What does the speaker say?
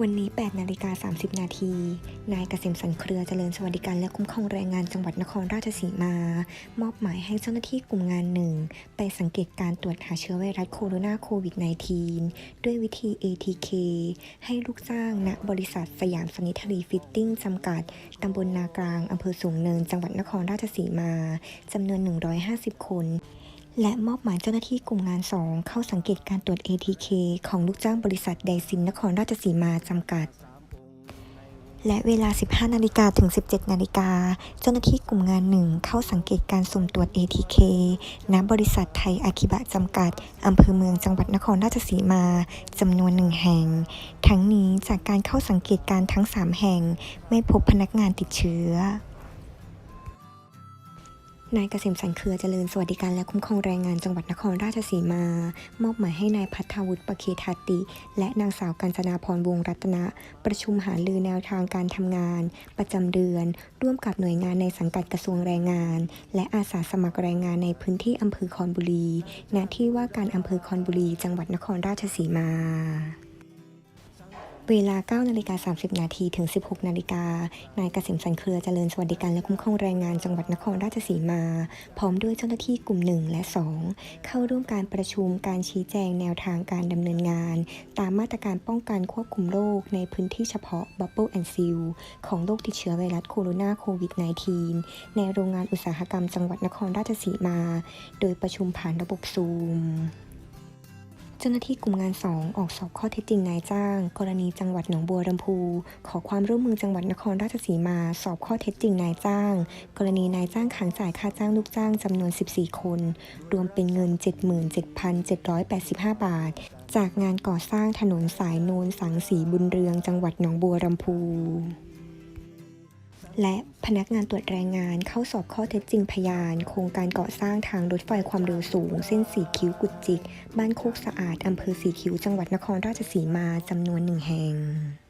วันนี้ 8 นาฬิกา 30 นาที นายเกษมสันเครือเจริญสวัสดิการและคุ้มครองแรงงานจังหวัดนครราชสีมา มอบหมายให้เจ้าหน้าที่กลุ่มงานหนึ่ง ไปสังเกตการตรวจหาเชื้อไวรัสโคโรนาโควิด -19 ด้วยวิธี ATK ให้ลูกจ้างณบริษัทสยามสนิทรีฟิตติ้งจำกัด ตำบลนากลาง อำเภอสูงเนิน จังหวัดนครราชสีมา จำนวน 150 คน และมอบหมายเจ้าหน้าที่กลุ่มงาน 2 เข้าสังเกตการตรวจ ATK ของลูกจ้างบริษัทไดซินนครราชสีมาจำกัด และเวลา 15 นาฬิกาถึง 17 นาฬิกา เจ้าหน้าที่กลุ่มงานหนึ่งเข้าสังเกตการสุ่มตรวจ ATK ณ บริษัทไทยอาคิบะจำกัด อำเภอเมืองจังหวัดนครราชสีมาจำนวนหนึ่งแห่ง ทั้งนี้จากการเข้าสังเกตการทั้ง 3 แห่ง ไม่พบพนักงานติดเชื้อ นายเกษมสันเครือเจริญสวัสดิการและคุ้มครองแรงงานจังหวัดนครราชสีมา มอบหมายให้นายพัฒวุฒิประเคทาติ และนางสาวกัญจนาพรวงรัตนะ ประชุมหารือแนวทางการทำงาน ประจำเดือน ร่วมกับหน่วยงานในสังกัดกระทรวงแรงงาน และอาสาสมัครแรงงานในพื้นที่อำเภอคอนบุรีณที่ว่าการอำเภอคอนบุรี จังหวัดนครราชสีมา เวลา9นาฬิกา30 นาทีถึง 16 นาฬิกา นายเกษมสันเครือเจริญสวัสดิการและคุ้มครองแรงงานจังหวัดนครราชสีมา พร้อมด้วยเจ้าหน้าที่กลุ่ม 1 และ 2 เข้าร่วมการประชุมการชี้แจงแนวทางการดำเนินงาน ตามมาตรการป้องกันควบคุมโรคในพื้นที่เฉพาะ Bubble and Seal ของโรคติดเชื้อไวรัสโคโรนาโควิด -19 ในโรงงานอุตสาหกรรมจังหวัดนครราชสีมา โดยประชุมผ่านระบบซูม จ้าหน้าที่กลุ่มงาน 2 ออกสอบข้อเท็จจริงนายจ้าง กรณีจังหวัดหนองบัวลำพู ขอความร่วมมือจังหวัดนครราชสีมา สอบข้อเท็จจริงนายจ้าง กรณีนายจ้างค้างจ่ายค่าจ้างลูกจ้างจำนวน 14 คน รวมเป็นเงิน 77,785 บาท จากงานก่อสร้างถนนสายโนนสังสีบุญเรืองจังหวัดหนองบัวลำพู และพนักงานตรวจแรงงานเข้าสอบข้อเท็จจริงพยาน โครงการก่อสร้างทางรถไฟความเร็วสูง เส้นสีคิ้วกุดจิก บ้านโคกสะอาด อำเภอสีคิ้วจังหวัดนครราชสีมาจำนวนหนึ่งแห่ง